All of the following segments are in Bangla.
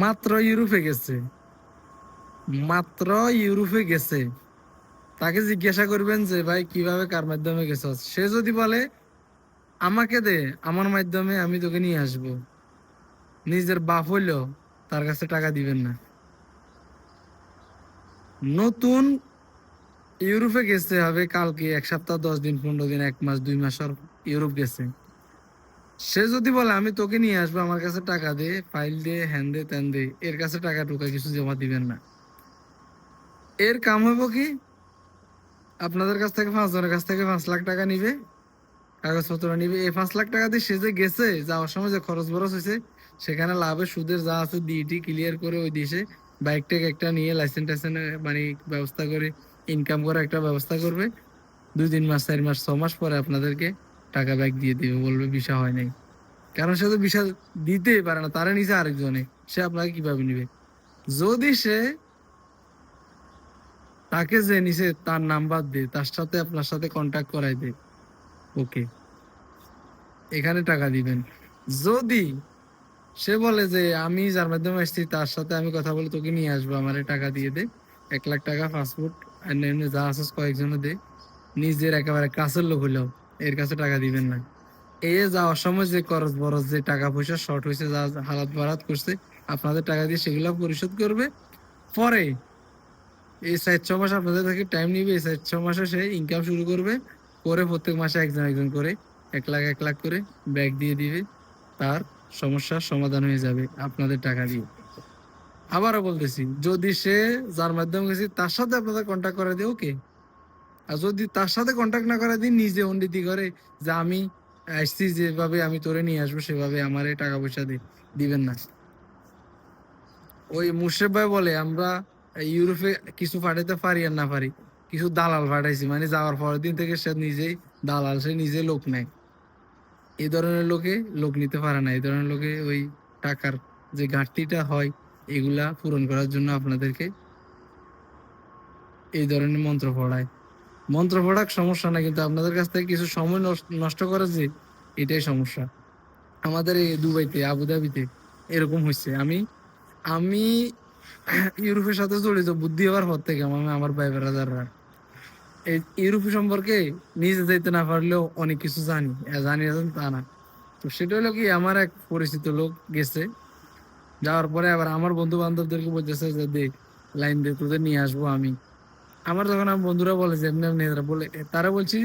মাত্র ইউরোপে গেছে। মাত্র ইউরোপে গেছে। তাকে জিজ্ঞাসা করবেন যে, ভাই, কীভাবে কার মাধ্যমে গেছ? সে যদি বলে, আমাকে দে, আমার মাধ্যমে আমি তোকে নিয়ে আসব। নিজের বাপ হইলেও তার কাছে টাকা দিবেন না। নতুন ইউরোপে গেছে হবে কালকে, এক সপ্তাহ, দশ দিন, পনেরো দিন, এক মাস, দুই মাস ইউরোপ গেছে। সে যদি বলে, আমি তোকে নিয়ে আসব, আমার কাছে টাকা দে ফাইল দে হ্যান দে ত্যান দে, এর কাছে টাকা টুকা কিছু জমা দিবেন না। এর কাম হইব কি? আপনাদের কাছ থেকে পাঁচ জনের কাছ থেকে পাঁচ লাখ টাকা নিবে, কাগজপত্র নিবে। এই পাঁচ লাখ টাকা দিয়ে সে যে গেছে, যাওয়ার সময় যে খরচ বরচ হয়েছে সেখানে লাভে সুদের যা আছে ডিটি ক্লিয়ার করে ওই দেশে বাইক টেক একটা নিয়ে লাইসেন্স টাইসেন্স মানে ব্যবস্থা করে ইনকাম করে একটা ব্যবস্থা করবে। দুই, তিন মাস, চার মাস, ছ মাস পরে আপনাদেরকে টাকা ব্যাগ দিয়ে দেবে, বলবে বিষয় হয় নাই। কারণ সে তো বিষয় দিতেই পারে না, তারা নিচে আরেকজনে, সে আপনাকে কীভাবে নিবে? যদি সে তাকে যে নিচে তার নাম্বার দে, তার সাথে আপনার সাথে কন্ট্যাক্ট করাই দে, ওকে। এখানে টাকা দিবেন। যদি সে বলে যে, আমি যার মাধ্যমে আসছি, তার সাথে আমি কথা বলে তোকে নিয়ে আসব, আমার টাকা দিয়ে দে, এক লাখ টাকা পাসপোর্ট অন্যান্য যা আছে কয়েকজনে দে, নিজের একেবারে কাছের লোক হলেও এর কাছে টাকা দিবেন না। এ যাওয়ার সময় যে খরচ বরচ, যে টাকা পয়সা শর্ট হয়েছে যা হালাত বারাত করছে, আপনাদের টাকা দিয়ে সেগুলো পরিশোধ করবে। পরে এই চার ছ মাস আপনাদের থেকে টাইম নিবে, এই চার ছ মাসে সে ইনকাম শুরু করবে। করে প্রত্যেক মাসে একজন একজন করে, এক লাখ এক লাখ করে ব্যাগ দিয়ে দিবে। তার সমস্যার সমাধান হয়ে যাবে আপনাদের টাকা দিয়ে। আবারও বলতেছি, যদি সে যার মাধ্যমে গেছি, তার সাথে আপনাদের কন্ট্যাক্ট করে দিয়ে ওকে আর যদি তার সাথে কন্ট্যাক্ট না করে দিন নিজে উন্নতি করে যে আমি আসছি, যেভাবে আমি তোরে নিয়ে আসব, সেভাবে আমার এই টাকা পয়সা দিবেন না। ওই মুর্শেদ ভাই বলে, আমরা ইউরোপে কিছু পাঠাইতে পারি আর না পারি, কিছু দালাল পাঠাইছি। মানে যাওয়ার পরের দিন থেকে সে নিজেই দালাল, সে নিজে লোক নেয়। এই ধরনের লোকে লোক নিতে পারে না। এই ধরনের লোকে ওই টাকার যে ঘাটতিটা হয়, এগুলা পূরণ করার জন্য আপনাদেরকে এই ধরনের মন্ত্র পড়ায়। মন্ত্র পড়াক, সমস্যা না কিন্তু আপনাদের কাছ থেকে কিছু সময় নষ্ট- করে যে, এটাই সমস্যা। আমাদের এই দুবাইতে, আবুধাবিতে এরকম হচ্ছে আমি আমি ইউরোপের সাথে জড়িত, বুদ্ধি হওয়ার পর থেকে আমি আমার ভাই ব্রাদাররা। এই ইউরোপ সম্পর্কে নিজে যাইতে না পারলেও অনেক কিছু জানি। জানি তা না। তো সেটা হলো কি, আমার এক পরিচিত লোক গেছে। যাওয়ার পরে আবার আমার বন্ধু বান্ধবদেরকে বলতেছে যে, দেখ, লাইন দে, তোদের নিয়ে আসব আমি। আমার যখন আমার বন্ধুরা বলে যে, এমনি এমনি বলে তারা বলছি,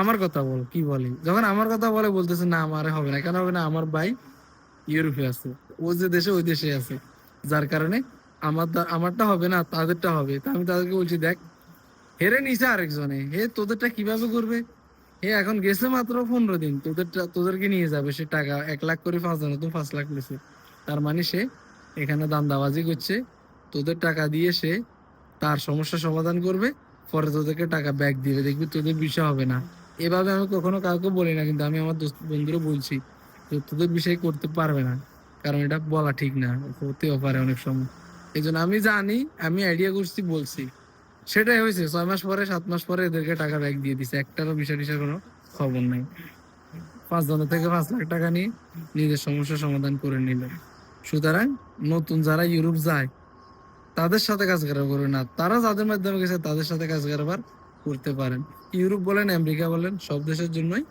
আমার কথা বল, কি বলে? যখন আমার কথা বলে, বলতেছে, না, আমার হবে না। কেন হবে না? আমার ভাই ইউরোপে আছে। ও যে দেশে, ওই দেশে আছে। যার কারণে আমার আমারটা হবে না, তাদেরটা হবে। তা আমি তাদেরকে বলছি, দেখ, হেরে নিছে আরেকজনে। হে, তোদেরটা কীভাবে করবে? হে, এখন গেছে মাত্র পনেরো দিন। তোদেরটা, তোদেরকে নিয়ে যাবে। সে টাকা, এক লাখ করে পাঁচ জন পাঁচ লাখ নিছে তার মানে সে এখানে দান্দাবাজি করছে। তোদের টাকা দিয়ে সে তার সমস্যা সমাধান করবে, পরে তোদেরকে টাকা ব্যাক দিবে। দেখবি তোদের বিষয় হবে না। এভাবে আমি কখনো কাউকে বলি না, কিন্তু আমি আমার দোস্ত বন্ধুরও বলছি তো তোদের বিষয় করতে পারবে না। কারণ এটা বলা ঠিক না, হতেও পারে অনেক সময়। এই জন্য আমি জানি, আমি আইডিয়া করছি, বলছি। সেটাই হয়েছে, ছয় মাস পরে, সাত মাস পরে এদেরকে টাকা ব্যাক দিয়ে দিছে। একটারও বিষয় টিষয় কোনো খবর নাই। পাঁচ জনের থেকে পাঁচ লাখ টাকা নিয়ে নিজের সমস্যার সমাধান করে নিল। সুতরাং নতুন যারা ইউরোপ যায় তাদের সাথে কাজ কারবার করবে না। তারা যাদের মাধ্যমে গেছে তাদের সাথে কাজ কারবার করতে পারেন। ইউরোপ বলেন, আমেরিকা বলেন, সব দেশের জন্যই